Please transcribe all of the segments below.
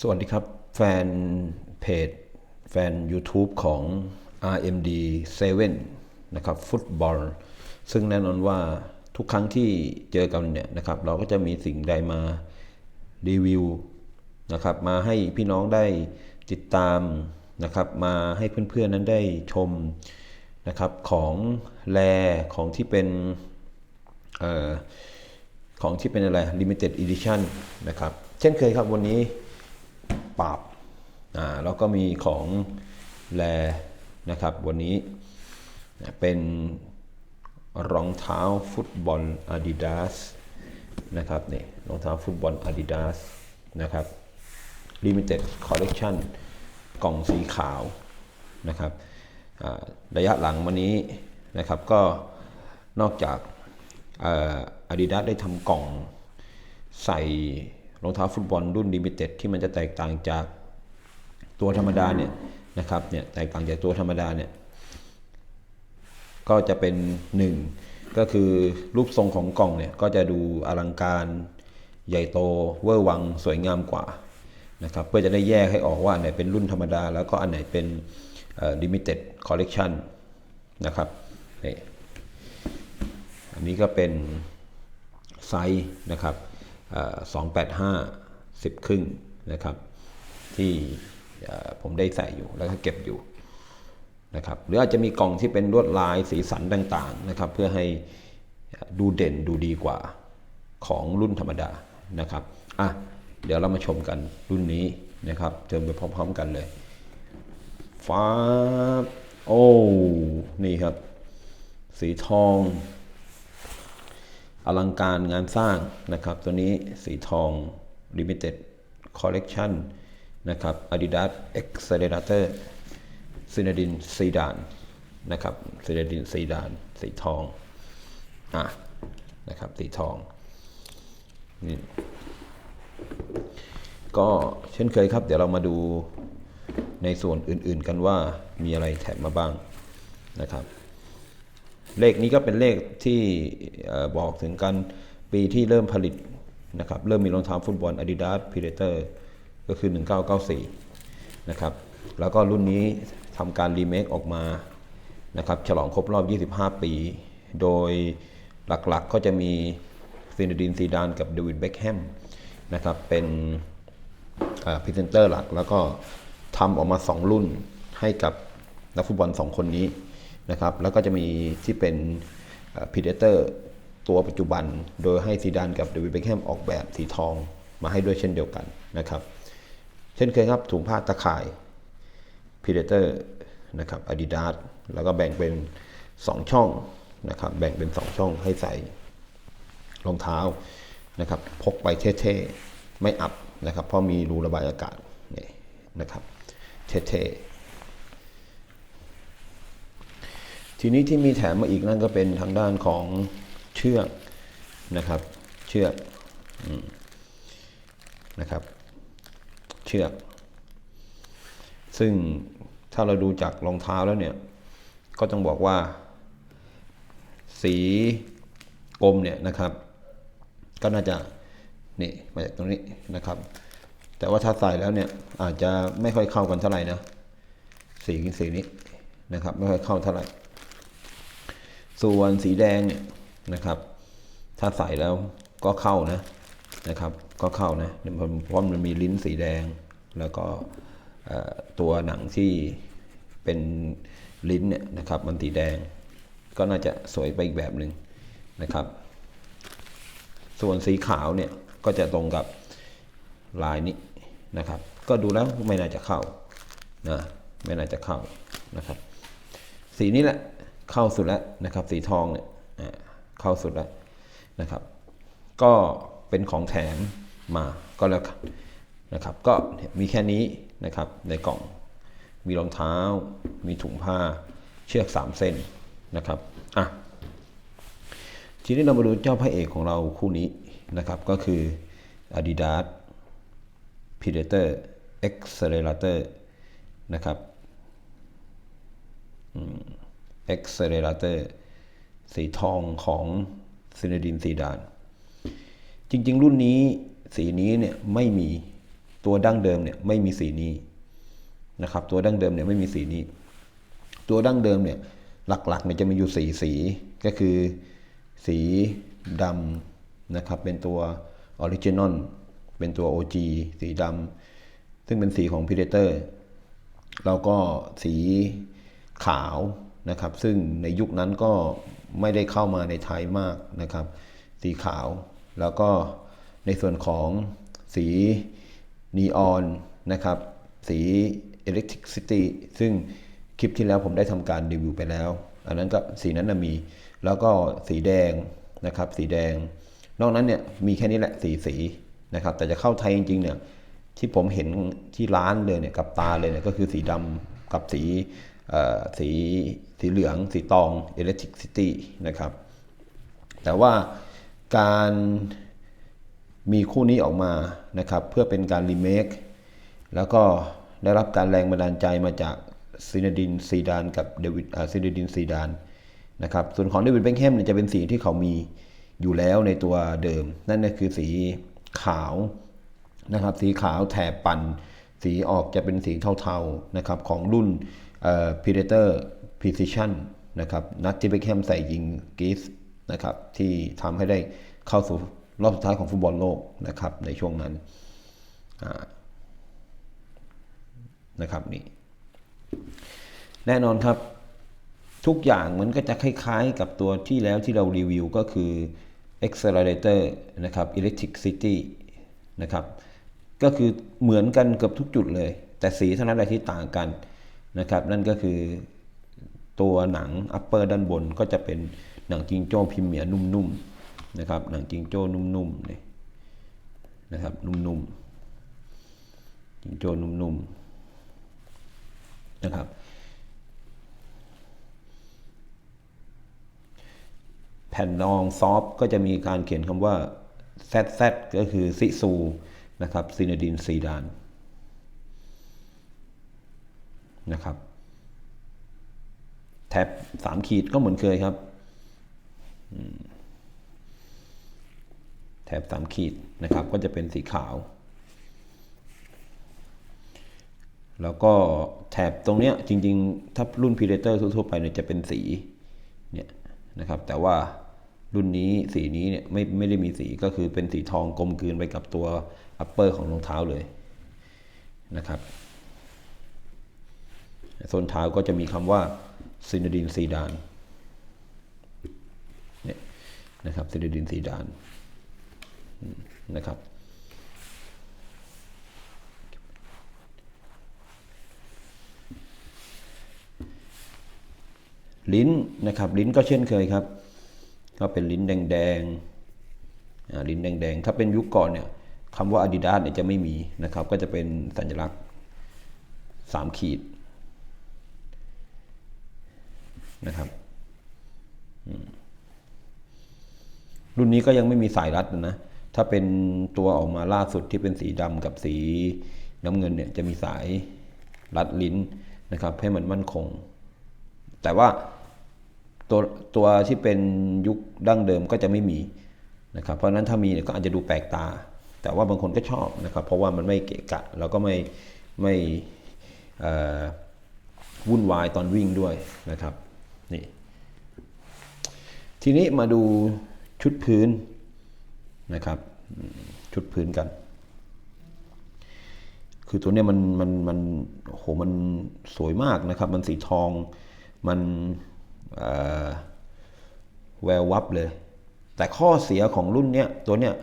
สวัสดีครับ แฟนเพจ แฟน YouTube ของ RMD 7นะครับฟุตบอลซึ่งแน่นอนว่าทุกครั้งที่เจอกันเนี่ยนะครับ เราก็จะมีสิ่งใดมารีวิวนะครับมาให้พี่น้องได้ติดตามนะครับ มาให้เพื่อนๆนั้นได้ชมนะครับของแลของที่เป็นออของที่เป็นอะไร limited edition นะครับ เช่นเคยครับวันนี้ ปราบอ่าแล้วก็มีของแลนะครับ วันนี้เป็นรองเท้าฟุตบอล Adidas นะครับนี่รองเท้าฟุตบอล Adidas นะครับ limited collection กล่องสีขาวนะครับระยะหลังมานี้นะครับก็นอกจากอาดิดาสได้ทำกล่องใส่ รองเท้าฟุตบอลรุ่นลิมิเต็ดที่มันจะแตกต่างจากตัวธรรมดาเนี่ยนะครับเนี่ยแตกต่างจากตัวธรรมดาเนี่ยก็จะเป็นหนึ่งก็คือรูปทรงของกล่องเนี่ยก็จะดูอลังการใหญ่โตเวอร์วังสวยงามกว่านะครับเพื่อจะได้แยกให้ออกว่าอันไหนเป็นรุ่นธรรมดา แล้วก็อันไหนเป็นลิมิเต็ดคอลเลกชันนะครับนี่อันนี้ก็เป็นไซส์นะครับ สองแปดห้าสิบครึ่งนะครับ ที่ผมได้ใส่อยู่แล้วก็เก็บอยู่นะครับหรืออาจจะมีกล่องที่เป็นลวดลายสีสันต่างๆนะครับ เพื่อให้ดูเด่นดูดีกว่าของรุ่นธรรมดานะครับอะเดี๋ยวเรามาชมกันรุ่นนี้นะครับเติมไปพร้อมๆกันเลยฟ้าโอ้นี่ครับ สีทอง อลังการงานสร้างนะครับ ตัวนี้สีทอง Limited Collection นะครับ Adidas Accelerator ซินาดินซีดานนะครับซินาดินซีดาน สีทอง อะ นะครับ สีทอง นี่ ก็เช่นเคยครับ เดี๋ยวเรามาดูในส่วนอื่นๆกันว่ามีอะไรแถมมาบ้างนะครับ เลขนี้ก็เป็นเลขที่บอกถึงกันปีที่เริ่มผลิตนะครับเริ่มมีรองเท้าฟุตบอล Adidas Predator ก็คือ 1994 นะครับแล้วก็รุ่นนี้ทำการรีเมคออกมานะครับฉลองครบรอบ 25 ปี โดยหลักๆก็จะมีซินดินซีดานกับเดวิดเบคแฮมนะครับเป็นพรีเซนเตอร์หลักแล้วก็ทำออกมา 2 รุ่นให้กับนักฟุตบอล 2 คนนี้ นะครับ แล้วก็จะมีที่เป็นพีเดเตอร์ตัวปัจจุบัน โดยให้ซีดานกับเดวิดเบคแฮมออกแบบสีทองมาให้ด้วยเช่นเดียวกันนะครับ เช่นเคยครับถุงผ้าตะข่าย Predator นะครับ Adidas แล้วก็แบ่งเป็น 2 ช่องนะครับ แบ่งเป็น 2 ช่องให้ใส่รองเท้านะครับ พกไปเท่ๆ ไม่อับนะครับ เพราะมีรูระบายอากาศนี่นะครับ เท่ๆ ทีนี้ที่มีแถมมาอีกนั่นก็เป็นทางด้านของเชือกนะครับ เชือกนะครับ เชือก ซึ่งถ้าเราดูจากรองเท้าแล้วเนี่ย ก็ต้องบอกว่า สีกรมเนี่ยนะครับ ก็น่าจะนี่มาจากตรงนี้นะครับ แต่ว่าถ้าใส่แล้วเนี่ยอาจจะไม่ค่อยเข้ากันเท่าไหร่นะ สีกินสีนี้นะครับ ไม่ค่อยเข้าเท่าไหร่ ส่วนสีแดงเนี่ยนะครับ ถ้าใส่แล้วก็เข้านะนะครับ ก็เข้านะเพราะมันมีลิ้นสีแดง แล้วก็ตัวหนังที่เป็นลิ้นเนี่ยนะครับ มันสีแดง ก็น่าจะสวยไปอีกแบบหนึ่งนะครับ ส่วนสีขาวเนี่ยก็จะตรงกับลายนี้นะครับ ก็ดูแล้วไม่น่าจะเข้านะไม่น่าจะเข้านะครับ สีนี้แหละ เข้าสุดแล้วนะครับ สีทองเนี่ยเข้าสุดแล้วนะครับ ก็เป็นของแถมมาก็แล้วกันนะครับ ก็มีแค่นี้นะครับในกล่องมีรองเท้า มีถุงผ้า เชือกสามเส้นนะครับอะทีนี้เรามาดูเจ้าพระเอกของเราคู่นี้นะครับ ก็คือ Adidas Predator Accelerator นะครับ อืม Accelerator สีทองของซินดินซีดาน จริง ๆ รุ่นนี้สีนี้เนี่ยไม่มีตัวดั้งเดิมเนี่ยไม่มีสีนี้นะครับ ตัวดั้งเดิมเนี่ยไม่มีสีนี้ ตัวดั้งเดิมเนี่ยหลักๆเนี่ยจะมีอยู่สีสีก็คือสีดำนะครับเป็นตัวออริจินอลเป็นตัว OG สีดำซึ่งเป็นสีของ Predator แล้วก็สีขาว นะครับ ซึ่งในยุคนั้นก็ไม่ได้เข้ามาในไทยมากนะครับ สีขาว แล้วก็ในส่วนของสีนีออนนะครับ สี Electricity ซึ่งคลิปที่แล้วผมได้ทำการรีวิวไปแล้ว อันนั้นก็สีนั้นนะมี แล้วก็สีแดงนะครับ สีแดง นอกนั้นเนี่ยมีแค่นี้แหละสีสีนะครับ แต่จะเข้าไทยจริงๆเนี่ยที่ผมเห็นที่ร้านเลยเนี่ยกับตาเลยเนี่ยก็คือสีดำกับสี สีสีเหลืองสีตอง Electricity นะครับ แต่ว่าการมีคู่นี้ออกมานะครับ เพื่อเป็นการรีเมคแล้วก็ได้รับการแรงบันดาลใจมาจากซินดินซีดานกับเดวิดซินดินซีดานนะครับส่วนของเดวิดเบคแฮมเนี่ยจะเป็นสีที่เขามีอยู่แล้วในตัวเดิม นั่นก็คือสีขาวนะครับ สีขาวแถบปั่น สีออกจะเป็นสีเทาๆนะครับของรุ่น Predator Precision นะครับนัดที่เบคแฮมใส่ยิงกีสนะครับที่ทำให้ได้เข้าสู่รอบสุดท้ายของฟุตบอลโลกนะครับในช่วงนั้นนะครับนี่แน่นอนครับทุกอย่างมันก็จะคล้ายๆกับตัวที่แล้วที่เรารีวิวก็คือ accelerator นะครับ electricity นะครับก็คือเหมือนกันเกือบทุกจุดเลย แต่สีเท่านั้นแหละที่ต่างกัน นะครับ นั่นก็คือตัวหนัง upper ด้านบนก็จะเป็นหนังจิงโจ้พิมพ์เหมียนุ่มๆนะครับ หนังจิงโจ้นุ่มๆนี่นะครับ นุ่มๆจิงโจ้นุ่มๆนะครับ แผ่นรองซอฟก็จะมีการเขียนคำว่า ZZ ก็คือซิซูนะครับซินดินซีดาน นะครับแท็บสามขีดก็เหมือนเคยครับอืมแถบสามขีดนะครับก็จะเป็นสีขาว แล้วก็แถบตรงเนี้ยจริงๆ ถ้ารุ่น Predator ทั่วๆไปเนี่ยจะเป็นสีเนี่ยนะครับแต่ว่ารุ่นนี้สีนี้เนี่ยไม่ไม่ได้มีสีก็คือเป็นสีทองกลมกลืนไปกับตัว upper ของรองเท้าเลยนะครับ ส้นเท้าก็จะมีคำว่าซินดินซีดานเนี่ยนะครับซินดินซีดานนะครับลิ้นนะครับลิ้นก็เช่นเคยครับ ก็เป็นลิ้นแดงๆลิ้นแดงๆ ถ้าเป็นยุคก่อนเนี่ยคำว่า Adidas เนี่ยจะไม่มีนะครับ ก็จะเป็นสัญลักษณ์สามขีด นะครับรุ่นนี้ก็ยังไม่มีสายรัดนะถ้าเป็นตัวออกมาล่าสุดที่เป็นสีดำกับสีน้ำเงินเนี่ยจะมีสายรัดลิ้นนะครับ ให้มันมั่นคง แต่ว่าตัวตัวที่เป็นยุคดั้งเดิมก็จะไม่มีนะครับเพราะนั้นถ้ามีเนี่ยก็อาจจะดูแปลกตา แต่ว่าบางคนก็ชอบนะครับ เพราะว่ามันไม่เกะกะแล้วก็ไม่ไม่วุ่นวายตอนวิ่งด้วยนะครับ ทีนี้มาดูชุดพื้นนะครับ ชุดพื้นกัน คือตัวเนี้ยมันมันมันโหมันสวยมากนะครับ มันสีทองมันแวววับเลย แต่ข้อเสียของรุ่นเนี้ยตัวเนี้ย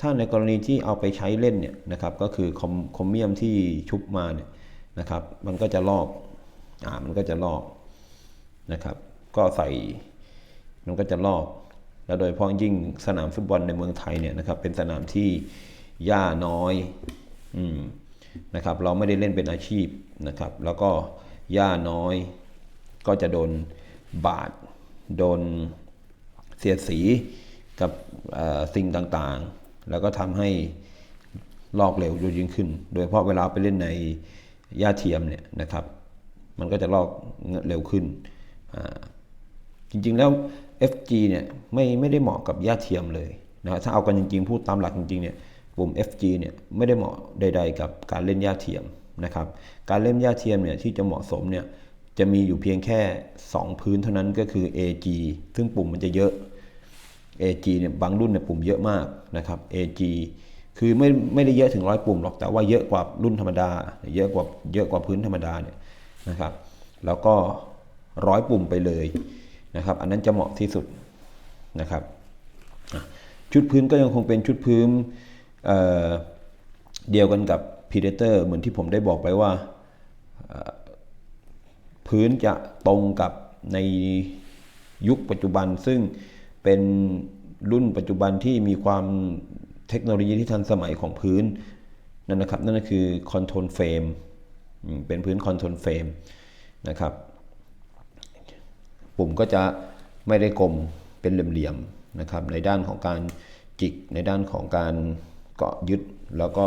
ถ้าในกรณีที่เอาไปใช้เล่นเนี่ยนะครับ ก็คือคอมคอมเมียมที่ชุบมาเนี่ยนะครับ มันก็จะลอก อ่า มันก็จะลอกนะครับ ก็ใส่ มันก็จะลอกแล้วโดยเฉพาะยิ่งสนามฟุตบอลในเมืองไทยเนี่ยนะครับเป็นสนามที่หญ้าน้อยอืมนะครับเราไม่ได้เล่นเป็นอาชีพนะครับ แล้วก็หญ้าน้อยก็จะโดนบาดโดนเสียดสีกับเอ่อสิ่งต่างๆ แล้วก็ทำให้ลอกเร็วยิ่งขึ้น โดยเฉพาะเวลาไปเล่นในหญ้าเทียมเนี่ยนะครับ มันก็จะลอกเร็วขึ้น จริงๆแล้ว FG เนี่ยไม่ไม่ได้เหมาะกับหญ้าเทียมเลยนะครับถ้าเอากันจริงๆ พูดตามหลักจริงๆเนี่ยปุ่ม FG เนี่ยไม่ได้เหมาะใด ๆ กับการเล่นหญ้าเทียมนะครับการเล่นหญ้าเทียมเนี่ยที่จะเหมาะสมเนี่ยจะมีอยู่เพียงแค่ 2 พื้นเท่านั้นก็คือ AG ซึ่งปุ่มมันจะเยอะ AG เนี่ยบางรุ่นเนี่ยปุ่มเยอะมากนะครับ AG คือไม่ไม่ได้เยอะถึงร้อยปุ่มหรอกแต่ว่าเยอะกว่ารุ่นธรรมดา เยอะกว่าเยอะกว่าพื้นธรรมดาเนี่ยนะครับ แล้วก็ร้อยปุ่มไปเลย นะครับ อันนั้นจะเหมาะที่สุดนะครับชุดพื้นก็ยังคงเป็นชุดพื้นเเดียวกันกับ Predator เหมือนที่ผมได้บอกไปว่าพื้นจะตรงกับในยุคปัจจุบัน ซึ่งเป็นรุ่นปัจจุบันที่มีความเทคโนโลยีที่ทันสมัยของพื้นนั่นนะครับ นั่นก็คือคอนโทรลเฟรมเป็นพื้นคอนโทรลเฟรมนะครับ ปุ่มก็จะไม่ได้กลมเป็นเหลี่ยมๆนะครับ ในด้านของการจิกในด้านของการเกาะยึด แล้วก็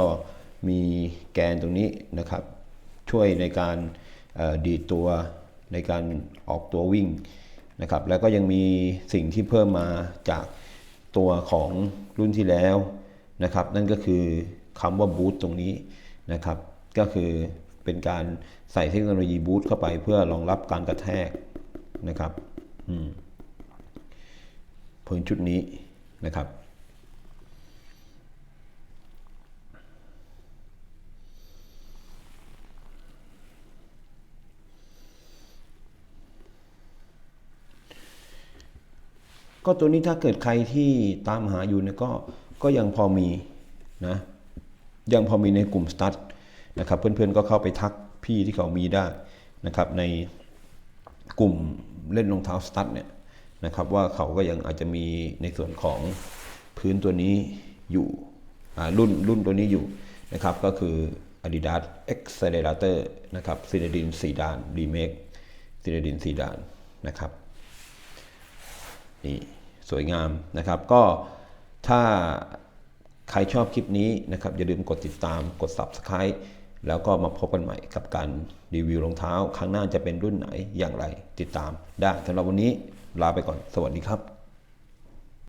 มีแกนตรงนี้นะครับ ช่วยในการดีดตัวในการออกตัววิ่งนะครับ แล้วก็ยังมีสิ่งที่เพิ่มมาจากตัวของรุ่นที่แล้วนะครับ นั่นก็คือคำว่าบูตตรงนี้นะครับ ก็คือเป็นการใส่เทคโนโลยีบูตเข้าไปเพื่อรองรับการกระแทก นะครับอืมพื้นชุดนี้นะครับ ก็ตัวนี้ถ้าเกิดใครที่ตามหาอยู่เนี่ยก็ก็ยังพอมีนะยังพอมีในกลุ่มสตัดนะครับเพื่อนๆก็เข้าไปทักพี่ที่เขามีได้นะครับใน กลุ่มเล่นรองเท้าสตั๊ดเนี่ยนะครับว่าเขาก็ยังอาจจะมีในส่วนของพื้นตัวนี้อยู่รุ่นรุ่นตัวนี้อยู่นะครับก็คือ Adidas Accelerator นะครับซินดินสีดานรีเมคซินดินสีดานนะครับนี่สวยงามนะครับ ก็ถ้าใครชอบคลิปนี้นะครับอย่าลืมกดติดตามกด Subscribe แล้วก็มาพบกันใหม่กับการรีวิวรองเท้า ครั้งหน้าจะเป็นรุ่นไหนอย่างไร ติดตามได้สำหรับวันนี้ลาไปก่อนสวัสดีครับ